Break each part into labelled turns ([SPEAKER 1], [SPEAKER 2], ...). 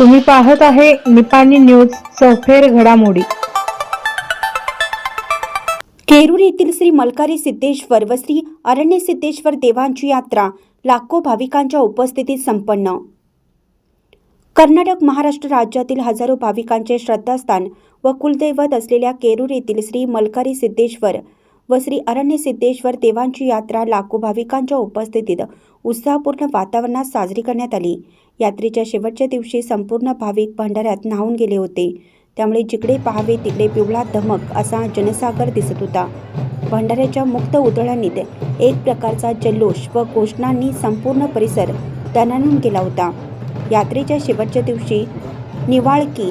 [SPEAKER 1] तुम्ही पाहत आहे निपाणी न्यूज चौफेर घडामोडी.
[SPEAKER 2] केरूर येथील श्री मलकारी सिद्धेश्वर व श्री अरण्य सिद्धेश्वर देवांची यात्रा लाखो भाविकांच्या उपस्थितीत संपन्न. कर्नाटक महाराष्ट्र राज्यातील हजारो भाविकांचे श्रद्धास्थान व कुलदैवत असलेल्या केरूर येथील श्री मलकारी सिद्धेश्वर व श्री अरण्य सिद्धेश्वर देवांची यात्रा लाखो भाविकांच्या उपस्थितीत उत्साहपूर्ण वातावरणात साजरी करण्यात आली. यात्रेच्या शेवटच्या दिवशी संपूर्ण भाविक भंडाऱ्यात न्हावून गेले होते. त्यामुळे जिकडे पाहावे तिकडे पिवळा धमक असा जनसागर दिसत होता. भंडाऱ्याच्या मुक्त उधळणीत एक प्रकारचा जल्लोष व घोषणांनी संपूर्ण परिसर दणाणून गेला होता. यात्रेच्या शेवटच्या दिवशी निवाळकी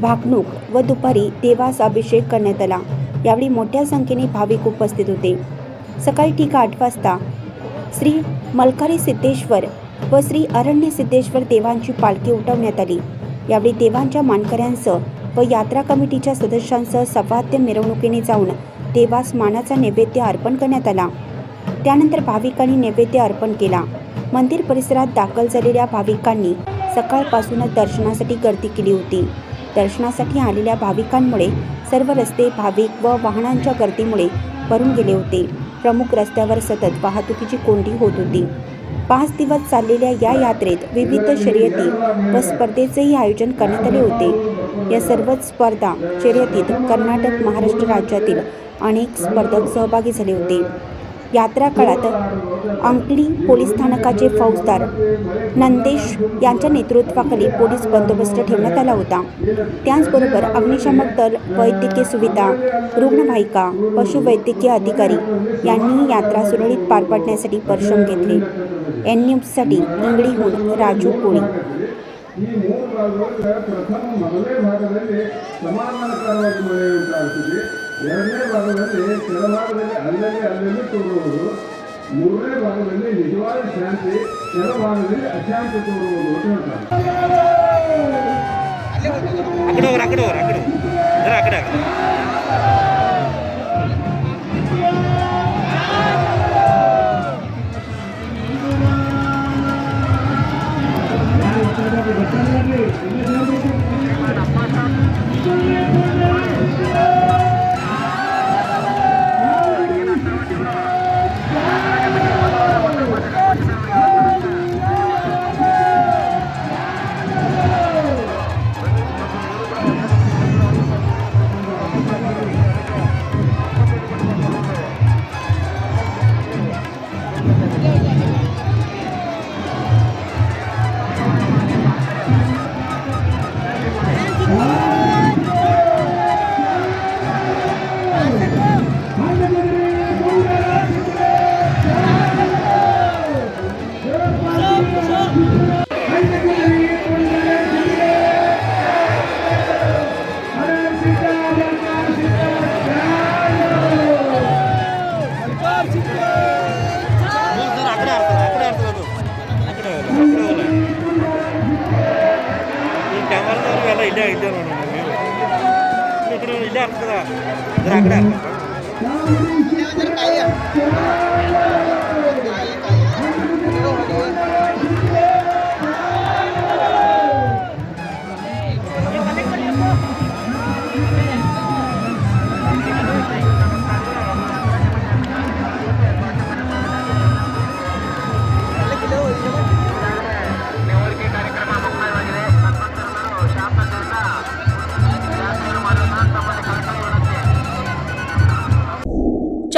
[SPEAKER 2] भागणूक व दुपारी देवास अभिषेक करण्यात आला. यावेळी मोठ्या संख्येने भाविक उपस्थित होते. सकाळी ठीक आठ वाजता श्री मलकारी सिद्धेश्वर व श्री अरण्य सिद्धेश्वर देवांची पालखी उठवण्यात आली. यावेळी देवांच्या मानकऱ्यांसह व यात्रा कमिटीच्या सदस्यांसह सवाद्य मिरवणुकीने जाऊन देवास मानाचा नैवेद्य अर्पण करण्यात आला. त्यानंतर भाविकांनी नैवेद्य अर्पण केला. मंदिर परिसरात दाखल झालेल्या भाविकांनी सकाळपासूनच दर्शनासाठी गर्दी केली होती. दर्शनासाठी आलेल्या भाविकांमुळे सर्व रस्ते भाविक व वाहनांच्या गर्दीमुळे भरून गेले होते. प्रमुख रस्त्यावर सतत वाहतुकीची कोंडी होत होती. पाच दिवस चाललेल्या या यात्रेत विविध शर्यती व स्पर्धेचेही आयोजन करण्यात आले होते. या सर्वच स्पर्धा शर्यतीत कर्नाटक महाराष्ट्र राज्यातील अनेक स्पर्धक सहभागी झाले होते. यात्रा काळात अंकली पोलीस स्थानकाचे फौजदार नंदेश यांच्या नेतृत्वाखाली पोलीस बंदोबस्त ठेवण्यात आला होता. त्याचबरोबर अग्निशामक दल वैद्यकीय सुविधा रुग्णवाहिका पशुवैद्यकीय अधिकारी यांनी यात्रा सुरळीत पार पाडण्यासाठी परिश्रम घेतले. एन न्यूजसाठी इंगळीहून राजू कोळी.
[SPEAKER 3] ಈ ಮೂರು ಭಾಗದಲ್ಲಿ ಪ್ರಥಮ ಮೊದಲನೇ ಭಾಗದಲ್ಲಿ ಸಮಾಧಾನಕರವಾಗಿ ಮಳೆ ಉಂಟಾಗ್ತದೆ ಎರಡನೇ ಭಾಗದಲ್ಲಿ ಕೆಳಭಾಗದಲ್ಲಿ ಅಲ್ಲಲ್ಲಿ ಅಲ್ಲಲ್ಲಿ ತೋರುವುದು ಮೂರನೇ ಭಾಗದಲ್ಲಿ ನಿಜವಾದ ಶಾಂತಿ ಕೆಲ ಭಾಗದಲ್ಲಿ ಅಶಾಂತಿ ತೋರುವುದು ಅಂತ ಹೇಳ್ತಾರೆ
[SPEAKER 4] ಕ್ಯಾಮರಾದವ್ರಿಗೆಲ್ಲ ಇಲ್ಲೇ ಇಲ್ಲೇ ನೋಡಿ ನೀವು ಈ ಕಡೆ ಇಲ್ಲೇ ಆಗ್ತದ? ಅಕಡೆ ಆಗ್ತದೆ?